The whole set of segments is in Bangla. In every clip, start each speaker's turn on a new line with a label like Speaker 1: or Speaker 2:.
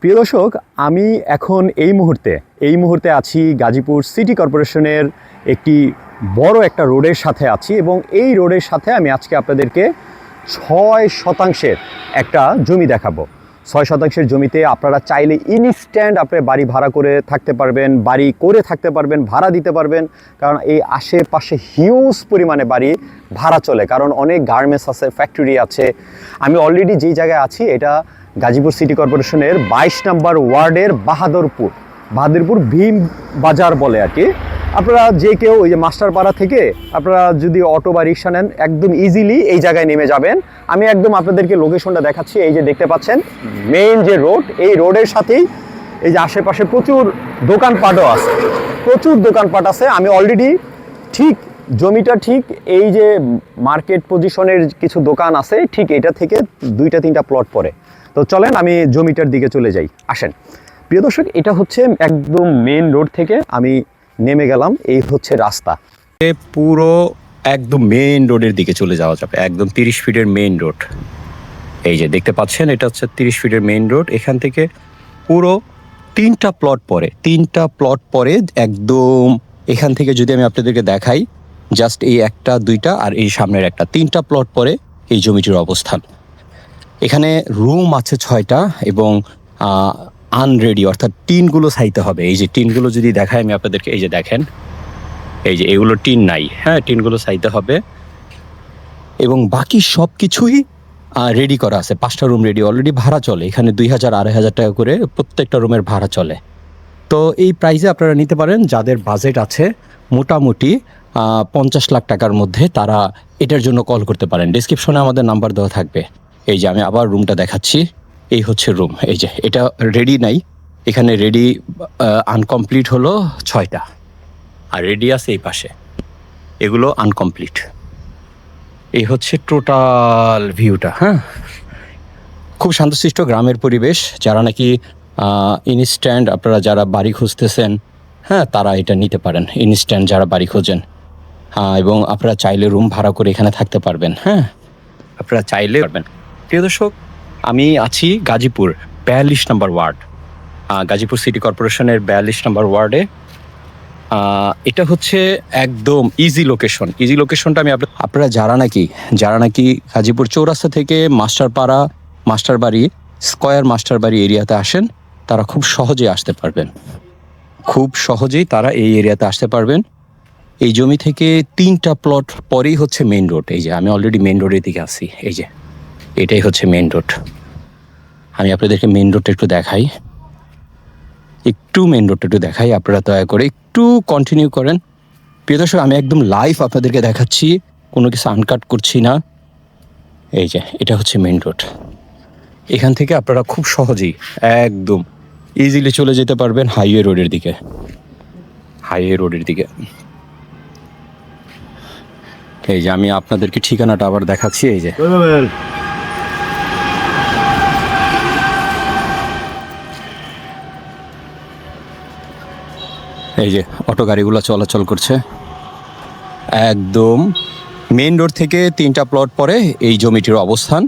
Speaker 1: প্রিয় দর্শক, আমি এখন এই মুহূর্তে এই মুহূর্তে আছি গাজীপুর সিটি কর্পোরেশনের একটি বড় একটা রোডের সাথে আছি এবং এই রোডের সাথে আমি আজকে আপনাদেরকে ছয় শতাংশের একটা জমি দেখাবো। ছয় শতাংশের জমিতে আপনারা চাইলে ইনস্ট্যান্ট আপনি বাড়ি ভাড়া করে থাকতে পারবেন, বাড়ি করে থাকতে পারবেন, ভাড়া দিতে পারবেন, কারণ এই আশেপাশে হিউজ পরিমাণে বাড়ি ভাড়া চলে, কারণ অনেক গার্মেন্টস আছে ফ্যাক্টরি আছে। আমি অলরেডি যেই জায়গায় আছি, এটা গাজীপুর সিটি কর্পোরেশনের বাইশ নম্বর ওয়ার্ডের বাহাদুরপুর বাহাদুরপুর ভীম বাজার বলে আর কি। আপনারা যে কেউ ওই যে মাস্টারপাড়া থেকে আপনারা যদি অটো বা রিক্সা নেন, একদম ইজিলি এই জায়গায় নেমে যাবেন। আমি একদম আপনাদেরকে লোকেশনটা দেখাচ্ছি, এই যে দেখতে পাচ্ছেন মেইন যে রোড এই রোডের সাথেই এই যে আশেপাশে প্রচুর দোকানপাটও আছে। প্রচুর দোকানপাট আছে, আমি অলরেডি ঠিক জমিটা ঠিক এই যে মার্কেট পজিশনের কিছু দোকান আছে, ঠিক এটা থেকে দুইটা তিনটা প্লট পরে তো চলেন আমি জমিটার দিকে চলে যাই। আসেন। প্রিয় দর্শক, এটা হচ্ছে একদম মেন রোড থেকে আমি নেমে গেলাম। এই হচ্ছে রাস্তা।
Speaker 2: পুরো একদম মেন রোডের দিকে চলে যাওয়া যাবে। একদম তিরিশ ফিটের মেন রোড এই যে দেখতে পাচ্ছেন, এটা হচ্ছে তিরিশ ফিটের মেইন রোড এখান থেকে পুরো তিনটা প্লট পরে তিনটা প্লট পরে একদম এখান থেকে যদি আমি আপনাদেরকে দেখাই জাস্ট এই একটা, দুইটা আর এই সামনের একটা। তিনটা প্লট পরে এই জমিটির অবস্থান। এখানে রুম আছে ছয়টা এবং আনরেডি অর্থাৎ টিনগুলো সাইতে হবে। এই যে টিনগুলো যদি দেখাই, আমি আপনাদেরকে এই যে দেখেন, এই যে এগুলো টিন নাই। হ্যাঁ টিনগুলো চাইতে হবে। এবং বাকি সব কিছুই রেডি করা আছে। পাঁচটা রুম রেডি অলরেডি ভাড়া চলে। এখানে দুই হাজার, আড়াই হাজার টাকা করে প্রত্যেকটা রুমের ভাড়া চলে। তো এই প্রাইসে আপনারা নিতে পারেন, যাদের বাজেট আছে, মোটামুটি পঞ্চাশ লাখ টাকার মধ্যে তারা এটার জন্য কল করতে পারেন। ডিসক্রিপশনে আমাদের নাম্বার দেওয়া থাকবে। এই যে আমি আবার রুমটা দেখাচ্ছি। এই হচ্ছে রুম এই যে, এটা রেডি নাই। এখানে রেডি আনকমপ্লিট হলো ছয়টা। আর রেডি আছে এই পাশে। এগুলো আনকমপ্লিট এই হচ্ছে টোটাল ভিউটা হ্যাঁ? খুব শান্তশিষ্ট গ্রামের পরিবেশ। যারা নাকি ইনস্ট্যান্ট আপনারা যারা বাড়ি খুঁজতেছেন হ্যাঁ তারা এটা নিতে পারেন। ইনস্ট্যান্ট যারা বাড়ি খোঁজেন। এবং আপনারা চাইলে রুম ভাড়া করে এখানে থাকতে পারবেন হ্যাঁ? আপনারা চাইলে পারবেন। প্রিয় দর্শক, আমি আছি গাজীপুর বিয়াল্লিশ নম্বর ওয়ার্ড। গাজীপুর সিটি কর্পোরেশনের বিয়াল্লিশ নম্বর ওয়ার্ডে। এটা হচ্ছে একদম ইজি লোকেশন ইজি লোকেশনটা আমি আপনা- আপনারা যারা নাকি যারা নাকি গাজীপুর চৌরাস্তা থেকে মাস্টারপাড়া মাস্টার মাস্টারবাড়ি, স্কয়ার মাস্টারবাড়ি এরিয়াতে আসেন, তারা খুব সহজেই আসতে পারবেন। খুব সহজেই তারা এই এরিয়াতে আসতে পারবেন। এই জমি থেকে তিনটা প্লট পরেই হচ্ছে মেইন রোড এই যে আমি অলরেডি মেন রোডের দিকে আছি, এই যে এটাই হচ্ছে মেন রোড আমি আপনাদেরকে মেন রোডটা একটু দেখাই। একটু মেন রোডটা একটু দেখাই, আপনারা দয়া করে একটু কন্টিনিউ করেন। প্রিয় দর্শক, আমি একদম লাইভ আপনাদেরকে দেখাচ্ছি, কোনো কিছু আনকাট করছি না। এই যে, এটা হচ্ছে মেন রোড এখান থেকে আপনারা খুব সহজেই, একদম ইজিলি চলে যেতে পারবেন হাইওয়ে রোডের দিকে। হাইওয়ে রোডের দিকে। এই যে আমি আপনাদেরকে ঠিকানাটা আবার দেখাচ্ছি এই যে। এই যে অটো গাড়িগুলো চলাচল করছে। একদম মেইন রোড থেকে তিনটা প্লট পরে এই জমিটির অবস্থান।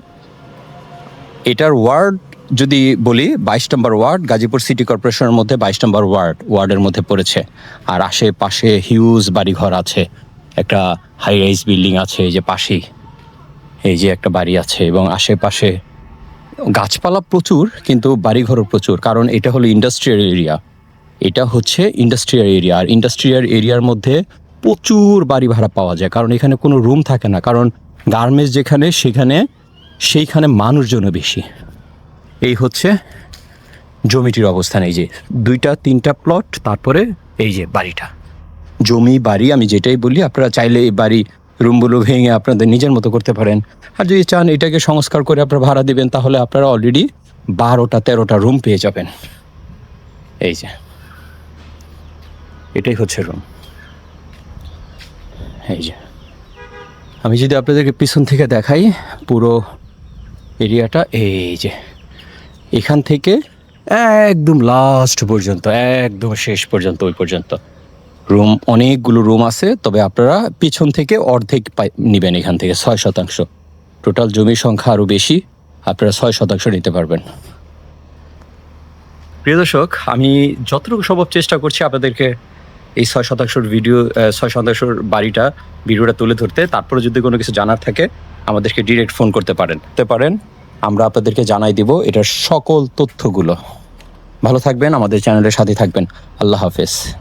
Speaker 2: এটার ওয়ার্ড যদি বলি বাইশ নম্বর ওয়ার্ড গাজীপুর সিটি কর্পোরেশনের মধ্যে বাইশ নম্বর ওয়ার্ড ওয়ার্ডের মধ্যে পড়েছে। আর আশেপাশে হিউজ বাড়িঘর আছে। একটা হাই রাইজ বিল্ডিং আছে, এই যে পাশেই। এই যে একটা বাড়ি আছে এবং আশেপাশে গাছপালা প্রচুর, কিন্তু বাড়িঘরও প্রচুর, কারণ এটা হলো ইন্ডাস্ট্রিয়াল এরিয়া এটা হচ্ছে ইন্ডাস্ট্রিয়াল এরিয়া আর ইন্ডাস্ট্রিয়াল এরিয়ার মধ্যে প্রচুর বাড়ি ভাড়া পাওয়া যায়, কারণ এখানে কোনো রুম থাকে না, কারণ গার্মেন্টস যেখানে, সেখানে, সেইখানে মানুষজনও বেশি। এই হচ্ছে জমিটির অবস্থান, এই যে দুইটা, তিনটা প্লট তারপরে এই যে বাড়িটা। জমি, বাড়ি, আমি যেটাই বলি, আপনারা চাইলে এই বাড়ি রুমগুলো ভেঙে আপনাদের নিজের মতো করতে পারেন। আর যদি চান এটাকে সংস্কার করে আপনারা ভাড়া দিবেন, তাহলে আপনারা অলরেডি বারোটা, তেরোটা রুম পেয়ে যাবেন। এই যে। এটাই হচ্ছে রুম এই যে। আমি যদি আপনাদেরকে পিছন থেকে দেখাই, পুরো এরিয়াটা, এই যে। এখান থেকে একদম লাস্ট পর্যন্ত, একদম শেষ পর্যন্ত, ওই পর্যন্ত। রুম, অনেকগুলো রুম আছে, তবে আপনারা পিছন থেকে অর্ধেক পাই- নিবেন এখান থেকে, ছয় শতাংশ। টোটাল জমির সংখ্যা আরও বেশি, আপনারা ছয় শতাংশ নিতে পারবেন। প্রিয় দর্শক, আমি যতটুকু সম্ভব চেষ্টা করছি আপনাদেরকে এই ছয় শতাংশের ভিডিও ছয় শতাংশের বাড়িটা, ভিডিওটা তুলে ধরতে। তারপরে যদি কোনো কিছু জানার থাকে, আমাদেরকে ডিরেক্ট ফোন করতে পারেন। করতে পারেন, আমরা আপনাদেরকে জানাই দিব এটার সকল তথ্যগুলো। ভালো থাকবেন, আমাদের চ্যানেলের সাথে থাকবেন। আল্লাহ হাফেজ।